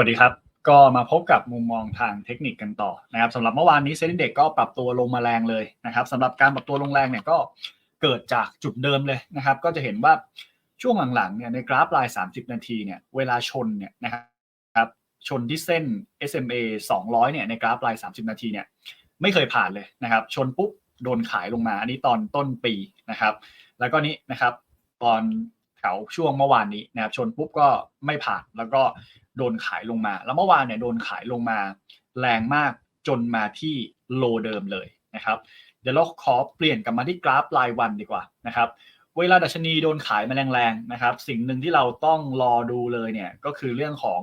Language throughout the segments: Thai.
วัสดีครับ ก็มาพบกับมุมมองทางเทคนิคกันต่อนะครับสำหรับเมื่อวานนี้เซ็นเด็กก็ปรับตัวลงมาแรงเลยนะครับสำหรับการปรับตัวลงแรงเนี่ยก็เกิดจากจุดเดิมเลยนะครับ ก็จะเห็นว่าช่วงหลังๆเนี่ยในกราฟราย 30 นาทีเนี่ยเวลาชนเนี่ยนะครับชนที่เส้น SMA 200 เนี่ยในกราฟราย 30 นาทีเนี่ยไม่เคยผ่านเลยนะครับ ชนปุ๊บโดนขายลงมา อันนี้ตอนต้นปีนะครับ แล้วก็นี้นะครับตอน ถวช่วงเมื่อวานนี้นะครับชนปุ๊บก็ไม่ผ่านแล้วก็โดนขายลงมา แล้วเมื่อวานเนี่ยโดนขายลงมา แรงมากจนมาที่โลเดิมเลยนะครับเดี๋ยวเราขอเปลี่ยนกลับมาที่กราฟรายวันดีกว่านะครับเวลาดัชนีโดนขายมาแรงๆนะครับ สิ่งหนึ่งที่เราต้องรอดูเลยเนี่ยก็คือเรื่องของ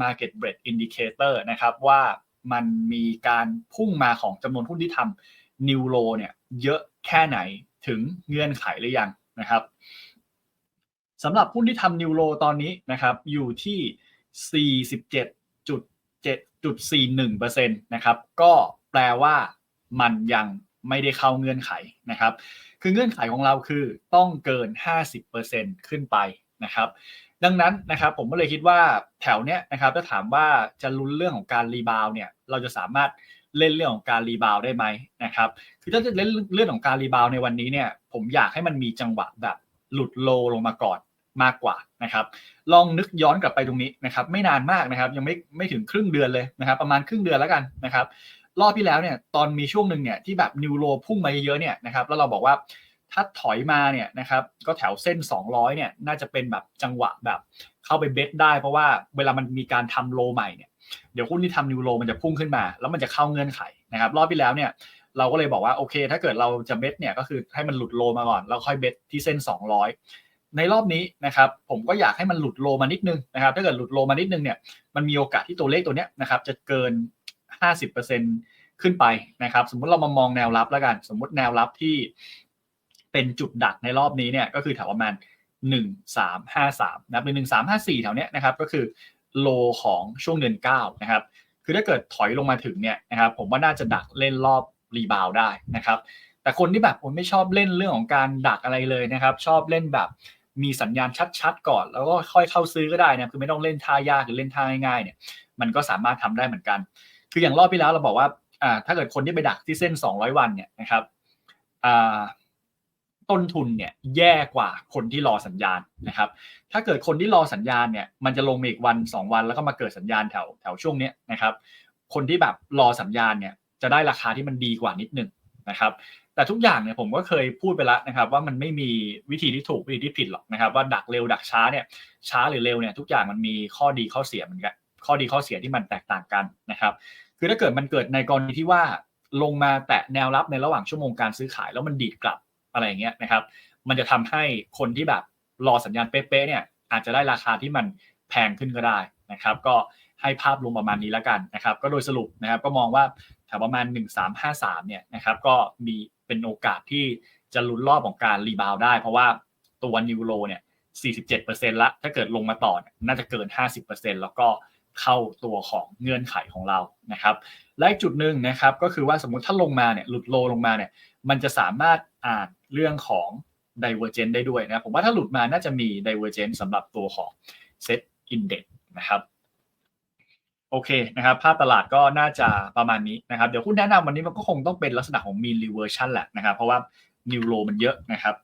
market breadth indicator นะครับว่ามันมีการพุ่งมาของจำนวนหุ้นที่ทำ new low เนี่ยเยอะแค่ไหนถึงเงื่อนไขหรือยังนะครับ สำหรับหุ้นที่ทำ new low ตอนนี้นะครับอยู่ที่ 47.7.41%นะครับก็แปลว่ามันยังไม่ได้เข้าเงื่อนไขนะครับ คือเงื่อนไขของเราคือต้องเกิน 50%ขึ้นไปนะครับ ดังนั้นนะครับผมก็เลยคิดว่าแถวเนี้ยนะครับถ้าถามว่าจะลุ้นเรื่องของการรีบาวเนี่ยเราจะสามารถเล่นเรื่องของการรีบาวได้ไหมนะครับ คือถ้าจะเล่นเรื่องของการรีบาวในวันนี้เนี่ยผมอยากให้มันมีจังหวะแบบหลุดโลลงมาก่อน มากกว่านะครับ ลองนึกย้อนกลับไปตรงนี้นะครับ ไม่นานมากนะครับ ยังไม่ไม่ถึงครึ่งเดือนเลยนะครับ ประมาณครึ่งเดือนแล้วกันนะครับ รอบที่แล้วเนี่ยตอนมีช่วงหนึ่งเนี่ยที่แบบนิวโรพุ่งมาเยอะๆเนี่ยนะครับ แล้วเราบอกว่าถ้าถอยมาเนี่ยนะครับก็แถวเส้น 200เนี่ยน่าจะเป็นแบบจังหวะแบบเข้าไปเบสได้ เพราะว่าเวลามันมีการทำโลใหม่เนี่ยเดี๋ยวหุ้นที่ทำนิวโรมันจะพุ่งขึ้นมา แล้วมันจะเข้าเงื่อนไขนะครับรอบที่แล้วเนี่ยเราก็เลยบอกว่าโอเค ถ้าเกิดเราจะเบสเนี่ยก็คือให้มันหลุดโลมาก่อน แล้วค่อยเบสที่เส้น 200 ในรอบนี้นะครับผมก็อยากให้มันหลุดโลมานิดนึงนะครับถ้าเกิดหลุดโลมานิดนึงเนี่ยมันมีโอกาสที่ตัวเลขตัวเนี้ยนะครับจะเกิน 50%ขึ้นไปนะครับสมมุติเรามามองแนวรับแล้วกัน สมมุติแนวรับที่เป็นจุดดักในรอบนี้เนี่ยก็คือแถวประมาณ 1 3 5 3นะครับหรือ1 3 5 4แถวเนี้ยนะครับก็คือโลของช่วงเดือน9นะครับคือถ้าเกิดถอยลงมาถึงเนี่ยนะครับผมว่าน่าจะดักเล่นรอบรีบาวได้นะครับแต่คนที่แบบผมไม่ชอบเล่นเรื่องของการดักอะไรเลยนะครับ ชอบเล่นแบบ มีสัญญาณชัดๆก่อน แล้วก็ค่อยเข้าซื้อก็ได้นะคือไม่ต้องเล่นท่ายากหรือเล่นท่าง่ายๆเนี่ยมันก็สามารถทำได้เหมือนกัน คืออย่างรอบที่แล้วเราบอกว่าอ่าถ้าเกิดคนที่ไปดักที่เส้น 200 วันเนี่ยนะครับอ่าต้นทุนเนี่ยแย่กว่าคนที่รอสัญญาณนะครับ ถ้าเกิดคนที่รอสัญญาณเนี่ยมันจะลงมาอีกวัน 2 วันแล้วก็มาเกิดสัญญาณแถวแถวช่วงนี้นะครับ คนที่แบบรอสัญญาณเนี่ยจะได้ราคาที่มันดีกว่านิดนึงนะครับ แต่ทุกอย่างเนี่ยผมก็เคยพูดไปแล้วนะครับ ว่ามันไม่มีวิธีที่ถูกวิธีที่ผิดหรอกนะครับ ว่าดักเร็วดักช้าเนี่ยช้าหรือเร็วเนี่ยทุกอย่างมันมีข้อดีข้อเสียเหมือนกันข้อดีข้อเสียที่มันแตกต่างกันนะครับ คือถ้าเกิดมันเกิดในกรณีที่ว่าลงมาแตะแนวรับในระหว่างชั่วโมงการซื้อขายแล้วมันดีดกลับอะไรเงี้ยนะครับ มันจะทำให้คนที่แบบรอสัญญาณเป๊ะๆเนี่ยอาจจะได้ราคาที่มันแพงขึ้นก็ได้นะครับ ก็ให้ภาพรวมประมาณนี้แล้วกันนะครับ ก็โดยสรุปนะครับก็มองว่าแถวประมาณ 1353เนี่ยนะครับ ก็มี เป็นโอกาสที่จะลุ้นรอบของการรีบาวได้ เพราะว่าตัวนิวโรเนี่ย47%ละถ้าเกิดลงมาต่อน่าจะเกิน 50%แล้วก็เข้าตัวของเงื่อนไขของเรานะครับ และจุดหนึ่งนะครับก็คือว่าสมมติถ้าลงมาเนี่ยหลุดโลลงมาเนี่ยมันจะสามารถอ่านเรื่องของ divergence ได้ด้วยนะผมว่าถ้าหลุดมาน่าจะมี divergence สำหรับตัวของ set index นะครับ โอเคนะครับภาพตลาดก็น่าจะประมาณนี้นะครับ เดี๋ยวคุณแนะนำวันนี้มันก็คงต้องเป็นลักษณะของ mean reversion แหละนะครับ เพราะว่า new low มันเยอะนะครับ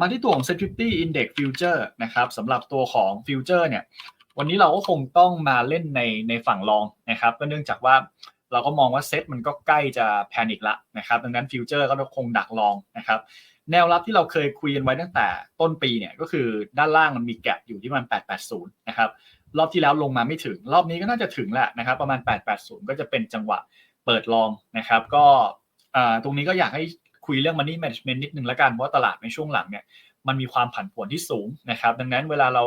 มาที่ตัวของ sensitivity index future นะครับสำหรับตัวของ future เนี่ย วันนี้เราก็คงต้องมาเล่นในในฝั่งรองนะครับ ก็เนื่องจากว่าเราก็มองว่าเซ็ตมันก็ใกล้จะแพนิคละนะครับดังนั้นฟิวเจอร์ก็คงดักลองนะครับ แนวรับที่เราเคยคุยกันไว้ตั้งแต่ต้นปีเนี่ยก็คือด้านล่างมันมีแกลบอยู่ที่มัน 880 นะครับ รอบที่แล้วลงมาไม่ถึง รอบนี้ก็น่าจะถึงแหละนะครับ ประมาณ 880 ก็จะเป็นจังหวะเปิดลองนะครับ ก็ตรงนี้ก็อยากให้คุยเรื่อง money management นิดนึงแล้วกันเพราะตลาดในช่วงหลังเนี่ยมันมีความผันผวนที่สูงนะครับ ดังนั้นเวลาเรา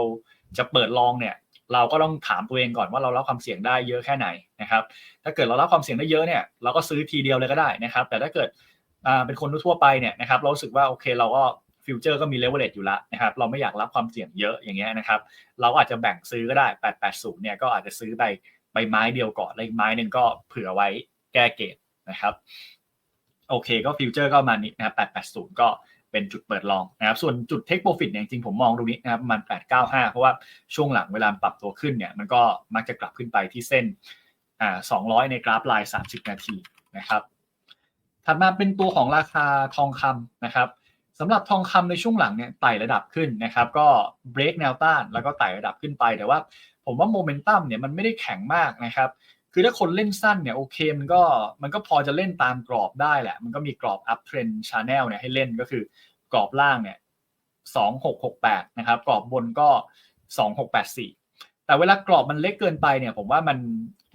จะเปิดลองเนี่ยเราก็ต้องถามตัวเองก่อนว่าเรารับความเสี่ยงได้เยอะแค่ไหนนะครับ ถ้าเกิดเรารับความเสี่ยงได้เยอะเนี่ยเราก็ซื้อทีเดียวเลยก็ได้นะครับ แต่ถ้าเกิดเป็นคนทั่วไปเนี่ยนะครับเราสึกว่าโอเคเราก็ ฟิวเจอร์ก็มีเลเวลเลตอยู่ล้วนะครับเราไม่อยากรับความเสี่ยงเยอะอย่างเงี้ยนะครับเราอาจจะแบ่งซื้อก็ได้ 880เนี่ยก็อาจจะซื้อไปใบไม้เดียวก่อนแล้วอีกไม้หนึ่งก็เผื่อไว้แก้เกตนะครับโอเคก็ฟิวเจอร์ก็มานี้นะครับ880 ก็เป็นจุดเปิดลองนะครับส่วนจุดเทคโปรฟิตเนี่ยจริงผมมองตรงนี้นะครับมัน895 เพราะว่าช่วงหลังเวลาปรับตัวขึ้นเนี่ยมันก็มักจะกลับขึ้นไปที่เส้นอ่า200 ในกราฟไลน์30 นาทีนะครับถัดมาเป็นตัวของราคาทองคำนะครับ สำหรับทองคำในช่วงหลังเนี่ยไต่ระดับขึ้นนะครับ ก็เบรกแนวต้านแล้วก็ไต่ระดับขึ้นไป แต่ว่าผมว่าโมเมนตัมเนี่ยมันไม่ได้แข็งมากนะครับ คือถ้าคนเล่นสั้นเนี่ยโอเคมันก็มันก็พอจะเล่นตามกรอบได้แหละ มันก็มีกรอบ up trend channel เนี่ยให้เล่นก็คือกรอบล่างเนี่ย2668นะครับ กรอบบนก็2684แต่เวลากรอบมันเล็กเกินไปเนี่ยผมว่ามัน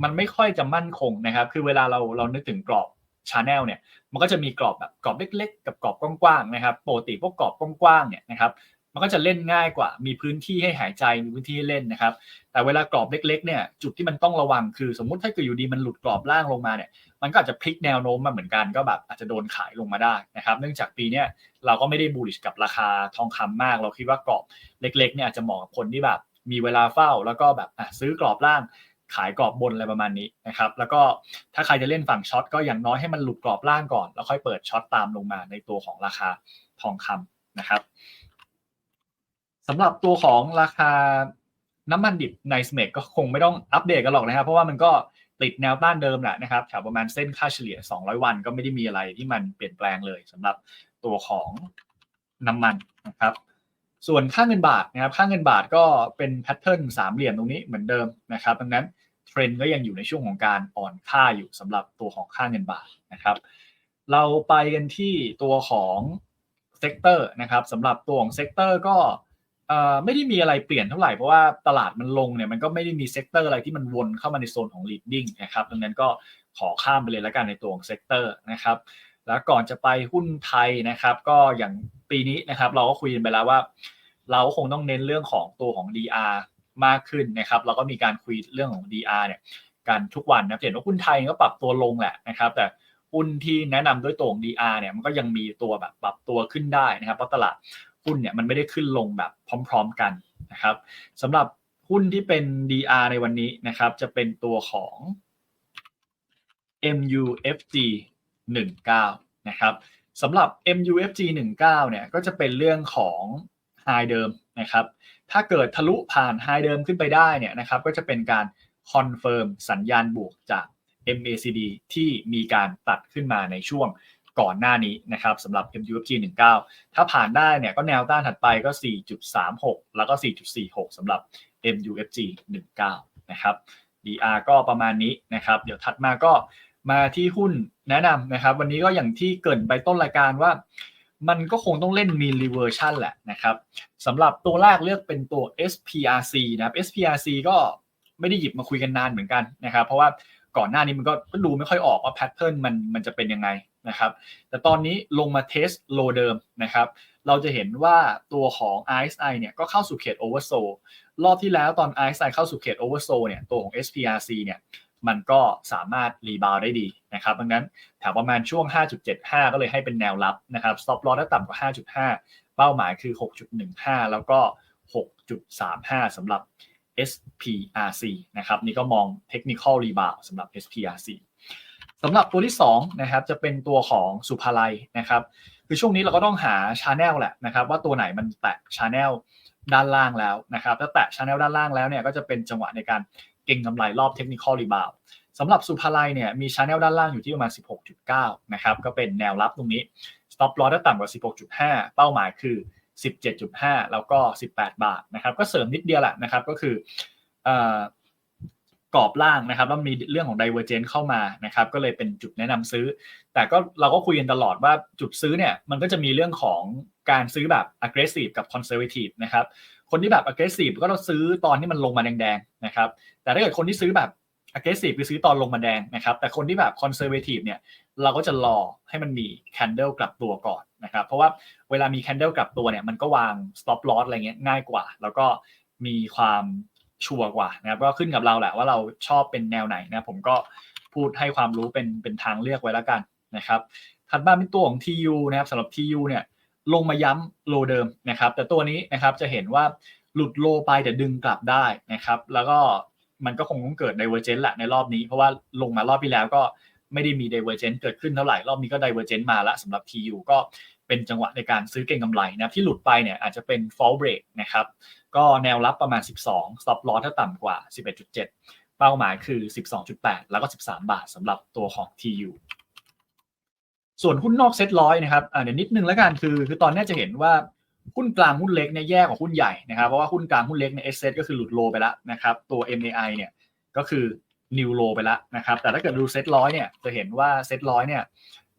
มันไม่ค่อยจะมั่นคงนะครับ คือเวลาเราเรานึกถึงกรอบ ชาแนลเนี่ยมันก็จะมีกรอบแบบกรอบเล็ก ๆ กับกรอบกว้างๆนะครับปกติพวกกรอบกว้างๆเนี่ยนะครับมันก็จะเล่นง่ายกว่า มีพื้นที่ให้หายใจ มีพื้นที่ให้เล่นนะครับ แต่เวลากรอบเล็กๆ เนี่ย จุดที่มันต้องระวังคือ สมมุติถ้าเกิดอยู่ดีมันหลุดกรอบล่างลงมาเนี่ย มันก็อาจจะพลิกแนวโน้มมาเหมือนกัน ก็แบบอาจจะโดนขายลงมาได้นะครับ เนื่องจากปีนี้เราก็ไม่ได้บูลลิชกับราคาทองคำมาก เราคิดว่ากรอบเล็กๆ เนี่ยอาจจะเหมาะกับคนที่แบบ มีเวลาเฝ้า แล้วก็แบบซื้อกรอบล่าง ขายกรอบบนอะไรประมาณนี้นะครับ แล้วก็ถ้าใครจะเล่นฝั่งช็อตก็อย่างน้อยให้มันหลุดกรอบล่างก่อน แล้วค่อยเปิดช็อตตามลงมาในตัวของราคาทองคำนะครับสำหรับตัวของราคาน้ำมันดิบในสเมกก็คงไม่ต้องอัปเดตกันหรอกนะครับ เพราะว่ามันก็ติดแนวต้านเดิมแหละนะครับแถวประมาณเส้นค่าเฉลี่ย 200 วันก็ไม่ได้มีอะไรที่มันเปลี่ยนแปลงเลยสำหรับตัวของน้ำมันนะครับ ส่วนค่าเงินบาทนะครับ ค่าเงินบาทก็เป็นแพทเทิร์นสามเหลี่ยมตรงนี้เหมือนเดิมนะครับ ดังนั้น ทรนด์ก็ยังอยู่ในช่วงของการอ่อนค่าอยู่สำหรับตัวของค่าเงินบาทนะครับ เราไปกันที่ตัวของเซกเตอร์นะครับสำหรับตัวของเซกเตอร์ก็ไม่ได้มีอะไรเปลี่ยนเท่าไหร่ เพราะว่าตลาดมันลงเนี่ยมันก็ไม่ได้มีเซกเตอร์อะไรที่มันวนเข้ามาในโซนของ leading นะครับดังนั้นก็ขอข้ามไปเลยแล้วกันในตัวของเซกเตอร์นะครับแล้วก่อนจะไปหุ้นไทยนะครับก็อย่างปีนี้นะครับเราก็คุยกันไปแล้วว่า เราคงต้องเน้นเรื่องของตัวของ DR มากขึ้นนะครับเราก็มีการคุยเรื่องของ DR เนี่ยกันทุกวันนะเห็นว่าหุ้นไทยก็ปรับตัวลงแหละนะครับ แต่หุ้นที่แนะนำด้วยตัวของ DR เนี่ยมันก็ยังมีตัวแบบปรับตัวขึ้นได้นะครับเพราะตลาดหุ้นเนี่ยมันไม่ได้ขึ้นลงแบบพร้อม ๆกันนะครับสำหรับหุ้นที่เป็น DR ในวันนี้นะครับ จะเป็นตัวของ MUFG 19นะครับสำหรับ MUFG 19เนี่ยก็จะเป็นเรื่องของไฮเดิมนะครับ ถ้าเกิดทะลุผ่านไฮเดิมขึ้นไปได้เนี่ยนะครับก็จะเป็นการคอนเฟิร์มสัญญาณบวกจาก MACD ที่มีการตัดขึ้นมาในช่วงก่อนหน้านี้นะครับสำหรับ MUFG 19 ถ้าผ่านได้เนี่ยก็แนวต้านถัดไปก็ 4.36 แล้วก็ 4.46สำหรับ MUFG 19 นะครับ DR ก็ประมาณนี้นะครับ เดี๋ยวถัดมาก็มาที่หุ้นแนะนำนะครับ วันนี้ก็อย่างที่เกินไปต้นรายการว่า มันก็คงต้องเล่นมี reversion แหละนะครับสำหรับตัวแรกเลือกเป็นตัว SPRC นะครับ SPRC ก็ไม่ได้หยิบมาคุยกันนานเหมือนกันนะครับเพราะว่าก่อนหน้านี้มันก็ดูไม่ค่อยออกว่าแพทเทิร์นมันมันจะเป็นยังไงนะครับแต่ตอนนี้ลงมาเทสโลเดิมนะครับเราจะเห็นว่าตัวของ RSI เนี่ยก็เข้าสู่เขตโอเวอร์โซรอบที่แล้วตอน RSI เข้าสู่เขตโอเวอร์โซเนี่ยตัวของ SPRC เนี่ย มันก็สามารถรีบาวได้ดีนะครับดังนั้นแถวประมาณช่วง 5.75 ก็เลยให้เป็นแนวรับนะครับ stop loss ถ้าต่ำกว่า 5.5 เป้าหมายคือ 6.15 แล้วก็ 6.35สำหรับ SPRC นะครับนี่ก็มอง technical rebound สำหรับ SPRC สำหรับตัวที่2นะครับจะเป็นตัวของสุภาลัยนะครับคือช่วงนี้เราก็ต้องหาชาแนลแหละนะครับว่าตัวไหนมันแตะชาแนลด้านล่างแล้วนะครับถ้าแตะชาแนลด้านล่างแล้วเนี่ยก็จะเป็นจังหวะในการ เก่งกำไรรอบเทคนิคอลรีบาวสำหรับสุภาลัยเนี่ยมีชาแนลด้านล่างอยู่ที่ประมาณ 16.9 นะครับก็เป็นแนวรับตรงนี้ stop loss ถ้าต่ำกว่า 16.5 เป้าหมายคือ 17.5 แล้วก็ 18 บาทนะครับก็เสริมนิดเดียวแหละนะครับก็คือกรอบล่างนะครับแล้วมีเรื่องของ divergence เข้ามานะครับก็เลยเป็นจุดแนะนำซื้อ แต่ก็เราก็คุยกันตลอดว่าจุดซื้อเนี่ยมันก็จะมีเรื่องของการซื้อแบบ aggressive กับ conservative นะครับ คนที่แบบ aggressive ก็ต้องซื้อตอนที่มันลงมาแดงๆนะครับแต่ถ้าเกิดคนที่ซื้อแบบ aggressive คือซื้อตอนลงมาแดงนะครับแต่คนที่แบบ conservative เนี่ยเราก็จะรอให้มันมี candle กลับตัวก่อนนะครับเพราะว่าเวลามี candle กลับตัวเนี่ยมันก็วาง stop loss อะไรเงี้ยง่ายกว่า แล้วก็มีความชัวร์กว่านะครับก็ขึ้นกับเราแหละว่าเราชอบเป็นแนวไหนนะผมก็พูดให้ความรู้เป็นเป็นทางเลือกไว้แล้วกันนะครับถัดมาเป็นตัวของ TU นะครับสำหรับ TU เนี่ย ลงมาย้ำโลเดิมนะครับ แต่ตัวนี้นะครับจะเห็นว่าหลุดโลไปแต่ดึงกลับได้นะครับ แล้วก็มันก็คงต้องเกิด divergence แหละในรอบนี้ เพราะว่าลงมารอบที่แล้วก็ไม่ได้มี divergence เกิดขึ้นเท่าไหร่ รอบนี้ก็ divergence มาล้วสำหรับ TU ก็เป็นจังหวะในการซื้อเก็งกำไรนะที่หลุดไปเนี่ยอาจจะเป็น fall break นะครับก็แนวรับประมาณ 12 stop loss ถ้าต่ำกว่า 11.7 เป้าหมายคือ 12.8 แล้วก็ 13 บาทสำหรับตัวของ TU ส่วนหุ้นนอกเซ็ตร้อยนะครับเดี๋ยวนิดนึงแล้วกันคือคือตอนนี้จะเห็นว่าหุ้นกลางหุ้นเล็กเนี่ยแย่กว่าหุ้นใหญ่นะครับเพราะว่าหุ้นกลางหุ้นเล็กเนี่ยเอสเซก็คือหลุดโลไปแล้วนะครับตัว MAI เนี่ยก็คือนิวโลไปแล้วนะครับแต่ถ้าเกิดดูเซ็ตร้อยเนี่ยจะเห็นว่าเซ็ตร้อยเนี่ย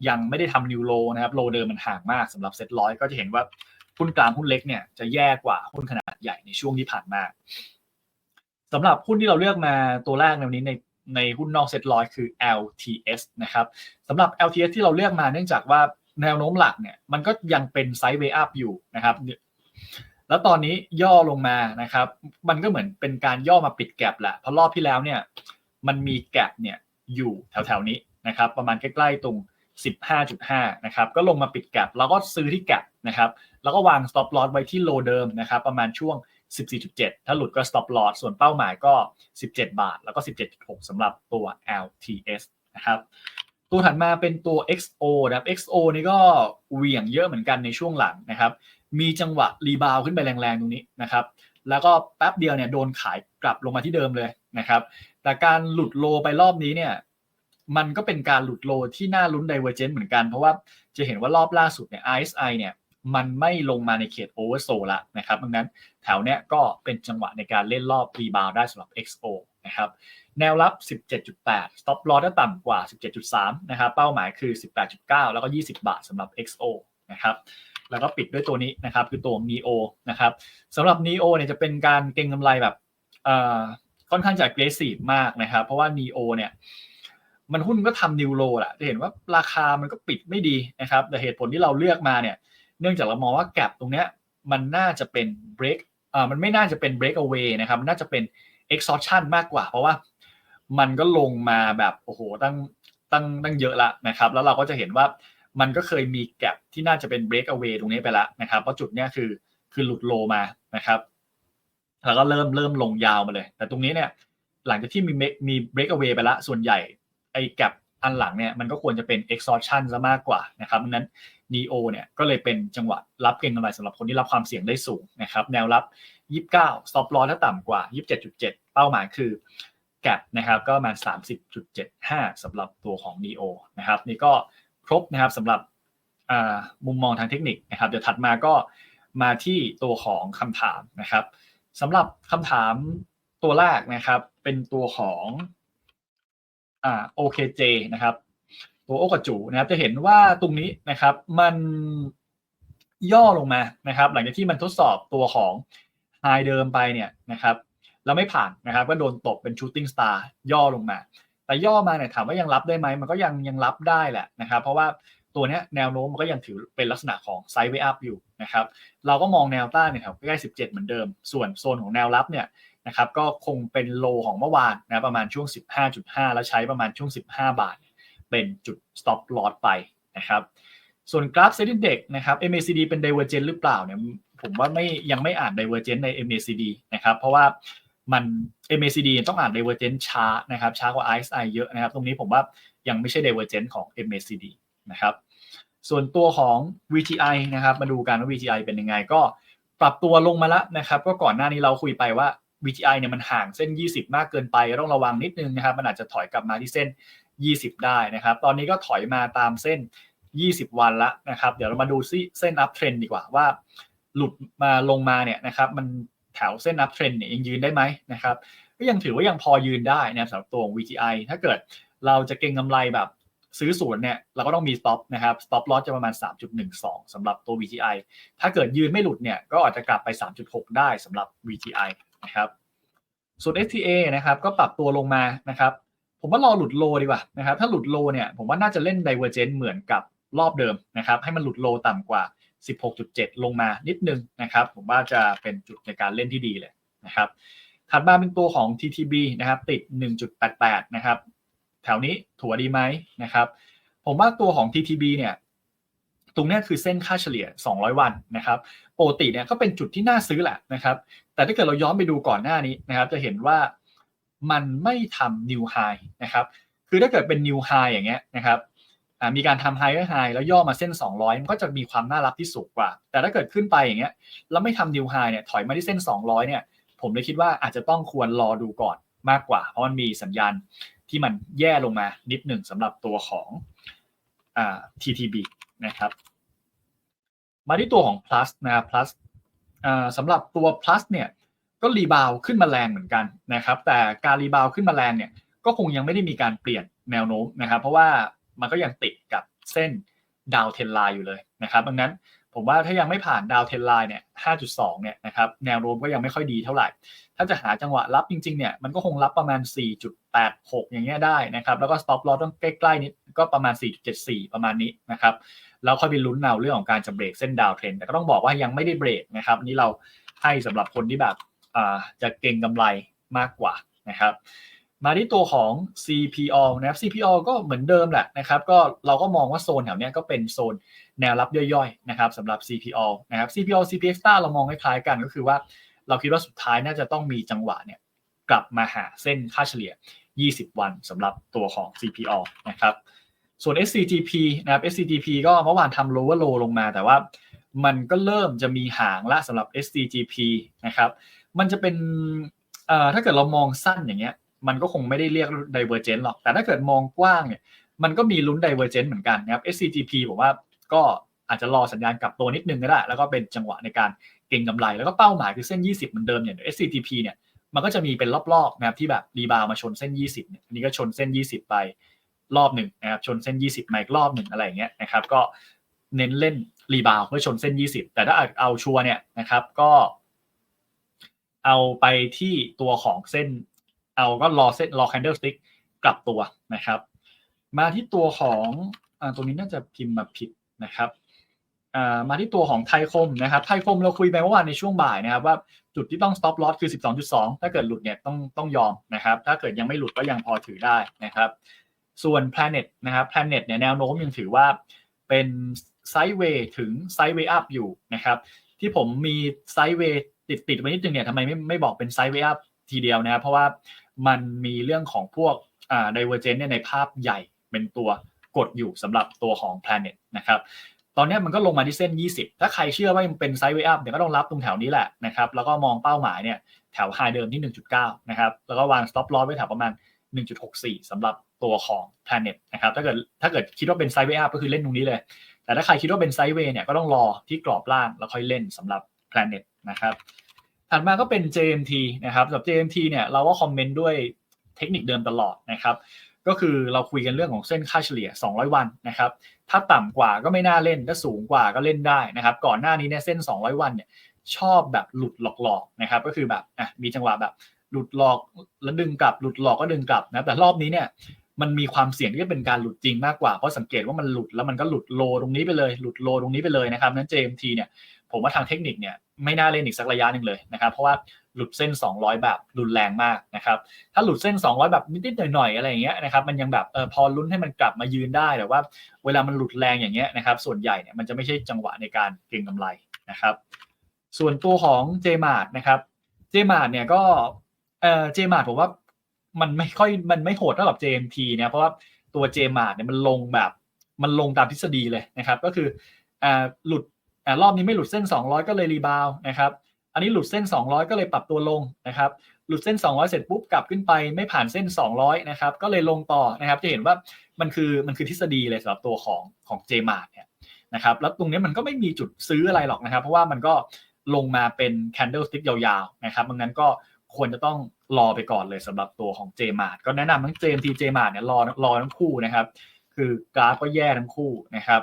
ยังไม่ได้ทำนิวโลนะครับโลเดิมมันห่างมากสำหรับเซ็ตร้อยก็จะเห็นว่าหุ้นกลางหุ้นเล็กเนี่ยจะแย่กว่าหุ้นขนาดใหญ่ในช่วงที่ผ่านมาสำหรับหุ้นที่เราเลือกมาตัวแรกในวันนี้ใน ในหุ้นนอกเซ็ตร้อยคือ LTS นะครับสำหรับ LTS ที่เราเลือกมาเนื่องจากว่าแนวโน้มหลักเนี่ยมันก็ยังเป็นไซด์เวอัพอยู่นะครับแล้วตอนนี้ย่อลงมานะครับ มันก็เหมือนเป็นการย่อมาปิดแกลบแหละเพราะรอบที่แล้วเนี่ยมันมีแกลบเนี่ยอยู่แถวๆนี้นะครับ ประมาณใกล้ๆตรง 15.5 นะครับ ก็ลงมาปิดแกลบแล้วก็ซื้อที่แกลบนะครับ แล้วก็วาง stop loss ไว้ที่โลเดิมนะครับ ประมาณช่วง 14.7 ถ้าหลุดก็ stop loss ส่วนเป้าหมายก็ 17 บาท แล้วก็ 17.6สำหรับตัว LTS นะครับ ตัวถัดมาเป็นตัว XO นะครับ XO นี่ก็เหวี่ยงเยอะเหมือนกันในช่วงหลังนะครับ มีจังหวะรีบาวขึ้นไปแรงๆ ตรงนี้นะครับ แล้วก็แป๊บเดียวเนี่ยโดนขายกลับลงมาที่เดิมเลยนะครับ แต่การหลุดโลไปรอบนี้เนี่ยมันก็เป็นการหลุดโลที่น่าลุ้น divergent เหมือนกัน เพราะว่าจะเห็นว่ารอบล่าสุดเนี่ย RSI เนี่ย มันไม่ลงมาในเขต oversold ละนะครับดังนั้นแถวเนี้ยก็เป็นจังหวะในการเล่นรอบรีบาวได้สำหรับ XO นะครับแนวรับ 17.8 stop loss ถ้าต่ำกว่า 17.3 นะครับ เป้าหมายคือ 18.9 แล้วก็ 20 บาทสำหรับ XO นะครับ แล้วก็ปิดด้วยตัวนี้นะครับ คือตัว NEO นะครับสำหรับ NEO เนี่ยจะเป็นการเก็งกำไรแบบค่อนข้างจะ aggressive มากนะครับ เพราะว่า NEO เนี่ย มันหุ้นก็ทำนิวโลแหละจะเห็นว่าราคามันก็ปิดไม่ดีนะครับ แต่เหตุผลที่เราเลือกมาเนี่ย เนื่องจากเรามองว่าแกลบตรงเนี้ยมันน่าจะเป็น break อ่ามันไม่น่าจะเป็น break away นะครับน่าจะเป็น exhaustion มากกว่า เพราะว่ามันก็ลงมาแบบโอ้โหตั้งตั้งตั้งเยอะละนะครับ แล้วเราก็จะเห็นว่ามันก็เคยมีแกลบที่น่าจะเป็น break away ตรงนี้ไปแล้วนะครับเพราะจุดเนี้ยคือคือหลุดโลมานะครับ แล้วก็เริ่มเริ่มลงยาวมาเลย แต่ตรงนี้เนี่ยหลังจากที่มีมี break away ไปละส่วนใหญ่ไอ้แกลบอันหลังเนี่ยมันก็ควรจะเป็น exhaustion ซะมากกว่านะครับดังนั้น neo เนี่ยก็เลยเป็นจังหวะรับเก็งกำไรสำหรับคนที่รับความเสี่ยงได้สูงนะครับแนวรับ 29 stop loss ถ้าต่ำกว่า 27.7 เป้าหมายคือแกลนะครับก็มา 30.75สำหรับตัวของ neo นะครับนี่ก็ครบนะครับสำหรับมุมมองทางเทคนิคนะครับเดี๋ยวถัดมาก็มาที่ตัวของคำถามนะครับสำหรับคำถามตัวแรกนะครับเป็นตัวของอ OKJ นะครับ ตัวโอกระจูนะครับ จะเห็นว่าตรงนี้นะครับ มันย่อลงมานะครับ หลังจากที่มันทดสอบตัวของไฮเดิมไปเนี่ยนะครับแล้วไม่ผ่านนะครับ ก็โดนตบเป็นชูตติ้งสตาร์ย่อลงมา แต่ย่อมาเนี่ยถามว่ายังรับได้ไหมมันก็ยังยังรับได้แหละนะครับ เพราะว่าตัวนี้แนวโน้มมันก็ยังถือเป็นลักษณะของไซด์เวอัพอยู่นะครับ เราก็มองแนวต้านเนี่ยแถวใกล้ๆ17 เหมือนเดิม ส่วนโซนของแนวรับเนี่ยนะครับ ก็คงเป็นโลของเมื่อวานนะประมาณช่วง 15.5 แล้วใช้ประมาณช่วง 15 บาท เป็นจุด stop loss ไปนะครับ ส่วนกราฟเซ็นดิเด็กนะครับ MACD เป็น divergent หรือเปล่าเนี่ยผมว่าไม่ยังไม่อ่าน divergent ใน MACD นะครับเพราะว่ามัน MACD ต้องอ่าน divergent ช้านะครับช้ากว่า RSI เยอะนะครับ ตรงนี้ผมว่ายังไม่ใช่ divergent ของ MACD นะครับส่วนตัวของ VTI นะครับมาดูกันว่า VTI เป็นยังไงก็ปรับตัวลงมาแล้วนะครับ ก็ก่อนหน้านี้เราคุยไปว่า VTI เนี่ยมันห่างเส้น 20 มากเกินไปต้องระวังนิดนึงนะครับ มันอาจจะถอยกลับมาที่เส้น 20 ได้นะครับ ตอนนี้ก็ถอยมาตามเส้น 20 วันละนะครับ เดี๋ยวเรามาดูซิเส้น up trend ดีกว่าว่า หลุดมาลงมาเนี่ยนะครับ มันแถวเส้น up trend เนี่ยยังยืนได้ไหมนะครับ ก็ยังถือว่ายังพอยืนได้นะครับสำหรับตัว VTI ถ้าเกิดเราจะเก็งกำไรแบบซื้อศูนย์เนี่ยเราก็ต้องมี stop นะครับ stop loss จะประมาณ 3.12สำหรับตัว VTI ถ้าเกิดยืนไม่หลุดเนี่ยก็อาจจะกลับไป 3.6 ได้สำหรับ VTI นะครับ ส่วน STA นะครับก็ปรับตัวลงมานะครับ ผมว่ารอหลุดโลดีกว่านะครับ ถ้าหลุดโลเนี่ยผมว่าน่าจะเล่น divergent เหมือนกับรอบเดิมนะครับ ให้มันหลุดโลต่ำกว่า 16.7 ลงมานิดนึงนะครับ ผมว่าจะเป็นจุดในการเล่นที่ดีเลยนะครับ ถัดมาเป็นตัวของ TTB นะครับ ติด 1.88 นะครับ แถวนี้ถัวดีไหมนะครับ ผมว่าตัวของ TTB เนี่ยตรงนี้คือเส้นค่าเฉลี่ย 200 วันนะครับปกติเนี่ยก็เป็นจุดที่น่าซื้อแหละนะครับ แต่ถ้าเกิดเราย้อนไปดูก่อนหน้านี้นะครับ จะเห็นว่ามันไม่ทำ new high นะครับ คือถ้าเกิดเป็น new high อย่างเงี้ยนะครับมีการทำไฮก็ไฮแล้วย่อมาเส้น 200 มันก็จะมีความน่ารับที่สูงกว่า แต่ถ้าเกิดขึ้นไปอย่างเงี้ยแล้วไม่ทำนิวไฮเนี่ยถอยมาที่เส้น 200 เนี่ย ผมเลยคิดว่าอาจจะต้องควรรอดูก่อนมากกว่า เพราะมันมีสัญญาณที่มันแย่ลงมานิดหนึ่งสำหรับตัวของอ่า TTB นะครับ มาที่ตัวของ plus นะครับ plus สำหรับตัว plus เนี่ยก็รีบาวขึ้นมาแรงเหมือนกันนะครับแต่การรีบาวขึ้นมาแรงเนี่ยก็คงยังไม่ได้มีการเปลี่ยนแนวโน้มนะครับ เพราะว่ามันก็ยังติดกับเส้นดาวเทนไลน์อยู่เลยนะครับดังนั้นผมว่าถ้ายังไม่ผ่านดาวเทนไลน์เนี่ย 5.2 เนี่ยนะครับแนวโน้มก็ยังไม่ค่อยดีเท่าไหร่ ถ้าจะหาจังหวะรับจริงๆเนี่ยมันก็คงรับประมาณ 4.86 อย่างเงี้ยได้นะครับ แล้วก็ stop loss ต้องใกล้ๆนิดก็ประมาณ 4.74 ประมาณนี้นะครับ แล้วค่อยไปลุ้นเอาเรื่องของการจะเบรกเส้นดาวเทรนแต่ก็ต้องบอกว่ายังไม่ได้เบรกนะครับนี่เราให้สำหรับคนที่แบบจะเก่งกำไรมากกว่านะครับ มาที่ตัวของ CPO นะครับ CPO ก็เหมือนเดิมแหละนะครับ ก็เราก็มองว่าโซนแถวนี้ก็เป็นโซนแนวรับย่อยๆนะครับสำหรับ CPO นะครับ CPO CPX เรามองคล้ายๆกันก็คือว่าเราคิดว่าสุดท้ายน่าจะต้องมีจังหวะเนี่ย กลับมาหาเส้นค่าเฉลี่ย 20 วันสำหรับตัวของ CPO นะครับ ส่วน SCGP นะครับ SCGP ก็เมื่อวานทำ lower low ลงมา แต่ว่ามันก็เริ่มจะมีหางละสำหรับ SCGP นะครับ มันจะเป็นถ้าเกิดเรามองสั้นอย่างเงี้ย มันก็คงไม่ได้เรียก divergent หรอก แต่ถ้าเกิดมองกว้างเนี่ย มันก็มีลุ้น divergent เหมือนกันนะครับ SCGP ผมว่าก็อาจจะรอสัญญาณกลับตัวนิดนึงก็ได้ แล้วก็เป็นจังหวะในการเก็งกำไร แล้วก็เป้าหมายคือเส้น 20 เหมือนเดิมอย่าง SCGP เนี่ย มันก็จะมีเป็นรอบๆนะครับที่แบบรีบาวมาชนเส้น 20เนี่ยอันนี้ก็ชนเส้น 20 ไปรอบหนึ่งนะครับชนเส้น 20มาอีกรอบหนึ่งอะไรอย่างเงี้ยนะครับก็เน้นเล่นรีบาวเพื่อชนเส้น 20 แต่ถ้าเอาชัวร์เนี่ยนะครับก็เอาไปที่ตัวของเส้น เอาก็รอเส้นรอ candlestick กลับตัวนะครับ มาที่ตัวของอตรงนี้น่าจะพิมพ์มาผิดนะครับ มาที่ตัวของไทยคมนะครับไทยคมเราคุยไปเมื่อวานในช่วงบ่ายนะครับว่าจุดที่ต้อง stop loss คือ 12.2 ถ้าเกิดหลุดเนี่ยต้องต้องยอมนะครับถ้าเกิดยังไม่หลุดก็ยังพอถือได้นะครับส่วน planet นะครับ planet เนี่ยแนวโน้มยังถือว่าเป็นไซด์เวย์ถึงไซด์เวย์อัพอยู่นะครับที่ผมมีไซด์เวย์ติดติดไว้นิดนึงเนี่ยทำไมไม่ไม่บอกเป็นไซด์เวย์อัพทีเดียวนะครับเพราะว่ามันมีเรื่องของพวกอ่า divergence เนี่ยในภาพใหญ่เป็นตัวกดอยู่สำหรับตัวของ planet นะครับ ตอนนี้มันก็ลงมาที่เส้น 20 ถ้าใครเชื่อว่ามันเป็นไซด์เวย์อัพเดี๋ยวก็ต้องรับตรงแถวนี้แหละนะครับ แล้วก็มองเป้าหมายเนี่ยแถวไฮเดิมที่ 1.9 นะครับ แล้วก็วาง stop loss ไว้แถวประมาณ 1.64สำหรับตัวของ planet นะครับ ถ้าเกิดถ้าเกิดคิดว่าเป็นไซด์เวย์อัพก็คือเล่นตรงนี้เลย แต่ถ้าใครคิดว่าเป็นไซด์เวย์เนี่ยก็ต้องรอที่กรอบล่างแล้วค่อยเล่นสำหรับ planet นะครับ ถัดมาก็เป็น JMT นะครับสำหรับ JMT เนี่ยเราก็คอมเมนต์ด้วยเทคนิคเดิมตลอดนะครับ ก็คือเราคุยกันเรื่องของเส้นค่าเฉลี่ย 200 วันนะครับ ถ้าต่ำกว่าก็ไม่น่าเล่น ถ้าสูงกว่าก็เล่นได้นะครับ ก่อนหน้านี้เนี่ยเส้น 200 วันเนี่ยชอบแบบหลุดหลอกๆนะครับ ก็คือแบบอะมีจังหวะแบบหลุดหลอกแล้วดึงกลับ หลุดหลอกก็ดึงกลับนะแต่รอบนี้เนี่ยมันมีความเสี่ยงที่จะเป็นการหลุดจริงมากกว่า เพราะสังเกตว่ามันหลุดแล้วมันก็หลุดโลตรงนี้ไปเลย หลุดโลตรงนี้ไปเลยนะครับนั้น JMT เนี่ยผมว่าทางเทคนิคเนี่ยไม่น่าเล่นอีกสักระยะหนึ่งเลยนะครับ เพราะว่า หลุดเส้น 200 แบบรุนแรงมากนะครับ ถ้าหลุดเส้น 200 แบบนิดๆหน่อยๆอะไรอย่างเงี้ยนะครับ มันยังแบบเออพอลุ้นให้มันกลับมายืนได้ แต่ว่าเวลามันหลุดแรงอย่างเงี้ยนะครับ ส่วนใหญ่เนี่ยมันจะไม่ใช่จังหวะในการเก็งกำไรนะครับ ส่วนตัวของ JMart นะครับ JMart เนี่ยก็เออ JMart ผมว่ามันไม่ค่อยมันไม่โหดเท่ากับ JMT เนี่ยเพราะว่าตัว JMart เนี่ยมันลงแบบมันลงตามทฤษฎีเลยนะครับ ก็คืออ่าหลุดอรอบนี้ไม่หลุดเส้น 200 ก็เลยรีบาวนะครับ อันนี้หลุดเส้น 200 ก็เลยปรับตัวลงนะครับ หลุดเส้น 200 เสร็จปุ๊บกลับขึ้นไปไม่ผ่านเส้น 200 นะครับ ก็เลยลงต่อนะครับ จะเห็นว่ามันคือมันคือทฤษฎีเลยสำหรับตัวของของ JMart เนี่ยนะครับแล้วตรงนี้มันก็ไม่มีจุดซื้ออะไรหรอกนะครับ เพราะว่ามันก็ลงมาเป็น candlestick ยาวๆนะครับดังนั้นก็ควรจะต้องรอไปก่อนเลยสำหรับตัวของ JMart ก็แนะนำทั้ง JMT JMart เนี่ยรอรอทั้งคู่นะครับ คือกราฟก็แย่ทั้งคู่นะครับ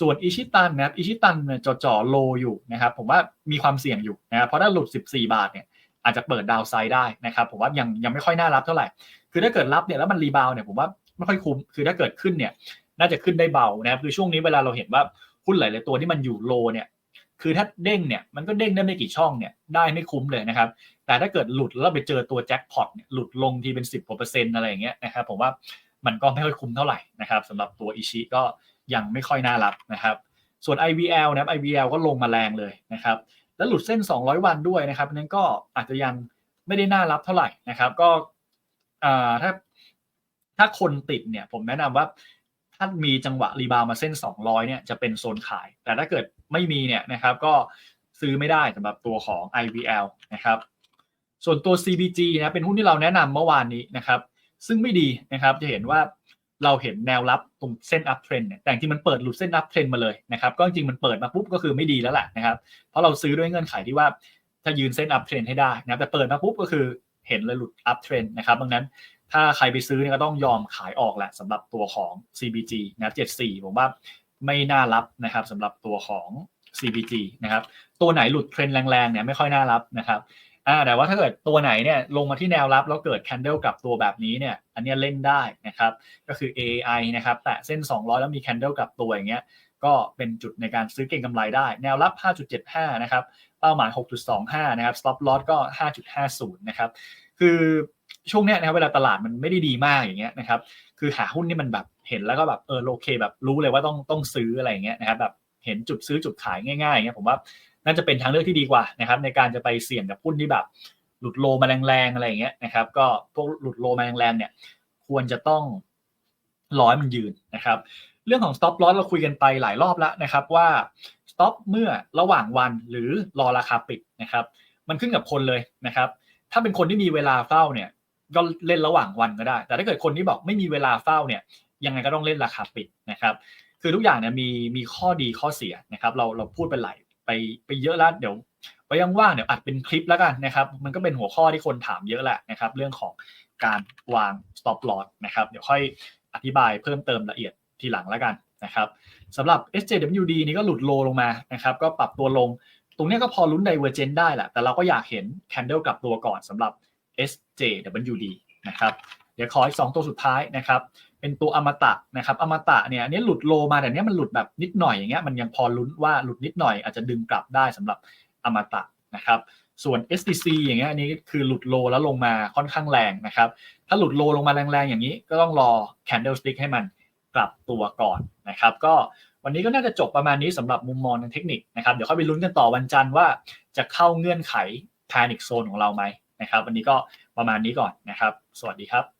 ส่วนอิชิตันนะครับอิชิตันเนี่ยจ่อๆโลอยู่นะครับผมว่ามีความเสี่ยงอยู่นะครับเพราะถ้าหลุด 14 บาทเนี่ยอาจจะเปิดดาวไซด์ได้นะครับผมว่ายังยังไม่ค่อยน่ารับเท่าไหร่ คือถ้าเกิดรับเนี่ยแล้วมันรีบาวเนี่ยผมว่าไม่ค่อยคุ้มคือถ้าเกิดขึ้นเนี่ยน่าจะขึ้นได้เบานะครับคือช่วงนี้เวลาเราเห็นว่าหุ้นหลายๆตัวที่มันอยู่โลเนี่ยคือถ้าเด้งเนี่ยมันก็เด้งได้ไม่กี่ช่องเนี่ยได้ไม่คุ้มเลยนะครับแต่ถ้าเกิดหลุดแล้วไปเจอตัวแจ็คพอตเนี่ยหลุดลงทีเป็น 10กว่าเปอร์เซ็นต์อะไรอย่างเงี้ยนะครับผมว่ามันก็ไม่ค่อยคุ้มเท่าไหร่นะครับสำหรับตัวอิชิก็ ยังไม่ค่อยน่ารับนะครับ ส่วน IVL นะครับ IVL ก็ลงมาแรงเลยนะครับ แล้วหลุดเส้น 200 วันด้วยนะครับนั้นก็อาจจะยังไม่ได้น่ารับเท่าไหร่นะครับ ก็ถ้าถ้าคนติดเนี่ยผมแนะนำว่าถ้ามีจังหวะรีบาวมาเส้น 200เนี่ยจะเป็นโซนขาย แต่ถ้าเกิดไม่มีเนี่ยนะครับก็ซื้อไม่ได้สำหรับตัวของ IVL นะครับ ส่วนตัว CBG นะเป็นหุ้นที่เราแนะนำเมื่อวานนี้นะครับ ซึ่งไม่ดีนะครับจะเห็นว่า เราเห็นแนวรับตรงเส้น up trend เนี่ยแต่จริงมันเปิดหลุดเส้น up trend มาเลยนะครับก็จริงๆมันเปิดมาปุ๊บก็คือไม่ดีแล้วแหละนะครับเพราะเราซื้อด้วยเงื่อนไขที่ว่าถ้ายืนเส้น up trend ให้ได้นะแต่เปิดมาปุ๊บก็คือเห็นเลยหลุด up trend นะครับดังนั้นถ้าใครไปซื้อเนี่ยก็ต้องยอมขายออกแหละสำหรับตัวของ CBG นะ74 ผมว่าไม่น่ารับนะครับสำหรับตัวของ CBG นะครับตัวไหนหลุดเทรนด์แรงๆเนี่ยไม่ค่อยน่ารับนะครับ อ่าแต่ว่าถ้าเกิดตัวไหนเนี่ยลงมาที่แนวรับแล้วเกิด candle กลับตัวแบบนี้เนี่ยอันนี้เล่นได้นะครับก็คือ AI นะครับแตะเส้น 200 แล้วมี candle กลับตัวอย่างเงี้ยก็เป็นจุดในการซื้อเก็งกำไรได้ แนวรับ 5.75 นะครับเป้าหมาย 6.25 นะครับ stop loss ก็ 5.50 นะครับคือช่วงเนี้ยนะครับเวลาตลาดมันไม่ได้ดีมากอย่างเงี้ยนะครับคือหาหุ้นที่มันแบบเห็นแล้วก็แบบเออโอเคแบบรู้เลยว่าต้องต้องซื้ออะไรอย่างเงี้ยนะครับแบบเห็นจุดซื้อจุดขายง่ายๆอย่างเงี้ยผมว่า น่าจะเป็นทางเลือกที่ดีกว่านะครับในการจะไปเสี่ยงกับหุ้นที่แบบ หลุดโลมาแรงๆอะไรอย่างเงี้ยนะครับ ก็พวกหลุดโลมาแรงๆเนี่ยควรจะต้องร้อยมันยืนนะครับ เรื่องของ stop loss เราคุยกันไปหลายรอบแล้วนะครับว่า stop เมื่อระหว่างวันหรือรอราคาปิดนะครับ มันขึ้นกับคนเลยนะครับ ถ้าเป็นคนที่มีเวลาเฝ้าเนี่ยก็เล่นระหว่างวันก็ได้ แต่ถ้าเกิดคนที่บอกไม่มีเวลาเฝ้าเนี่ยยังไงก็ต้องเล่นราคาปิดนะครับ คือทุกอย่างเนี่ยมีมีข้อดีข้อเสียนะครับ เราเราพูดไปหลาย ไปไปเยอะแล้วเดี๋ยวไปยังว่างเดี๋ยวอัดเป็นคลิปแล้วกันนะครับ มันก็เป็นหัวข้อที่คนถามเยอะแหละนะครับ เรื่องของการวาง stop loss นะครับ เดี๋ยวค่อยอธิบายเพิ่มเติมละเอียดทีหลังแล้วกันนะครับสำหรับ SJWD นี่ก็หลุดโลลงมานะครับ ก็ปรับตัวลง ตรงนี้ก็พอลุ้น divergent ได้แหละ แต่เราก็อยากเห็น candle กลับตัวก่อนสำหรับ SJWD นะครับ ดี๋ยวขออีก2ตัวสุดท้ายนะครับเป็นตัวอมตะนะครับอมตะเนี่ยอันนี้หลุดโลมาแต่เนี้ยมันหลุดแบบนิดหน่อยอย่างเงี้ยมันยังพอลุ้นว่าหลุดนิดหน่อยอาจจะดึงกลับได้สำหรับอมตะนะครับส่วน SDC อย่างเงี้ยอันนี้คือหลุดโลแล้วลงมาค่อนข้างแรงนะครับถ้าหลุดโลลงมาแรงๆอย่างนี้ ก็ต้องรอ candlestick ให้มันกลับตัวก่อนนะครับก็วันนี้ก็น่าจะจบประมาณนี้สำหรับมุมมองทางเทคนิคนะครับเดี๋ยวค่อยไปลุ้นกันต่อวันจันทร์ว่าจะเข้าเงื่อนไข panic zone ของเราไหมนะครับวันนี้ก็ประมาณนี้ก่อนนะครับ สวัสดีครับ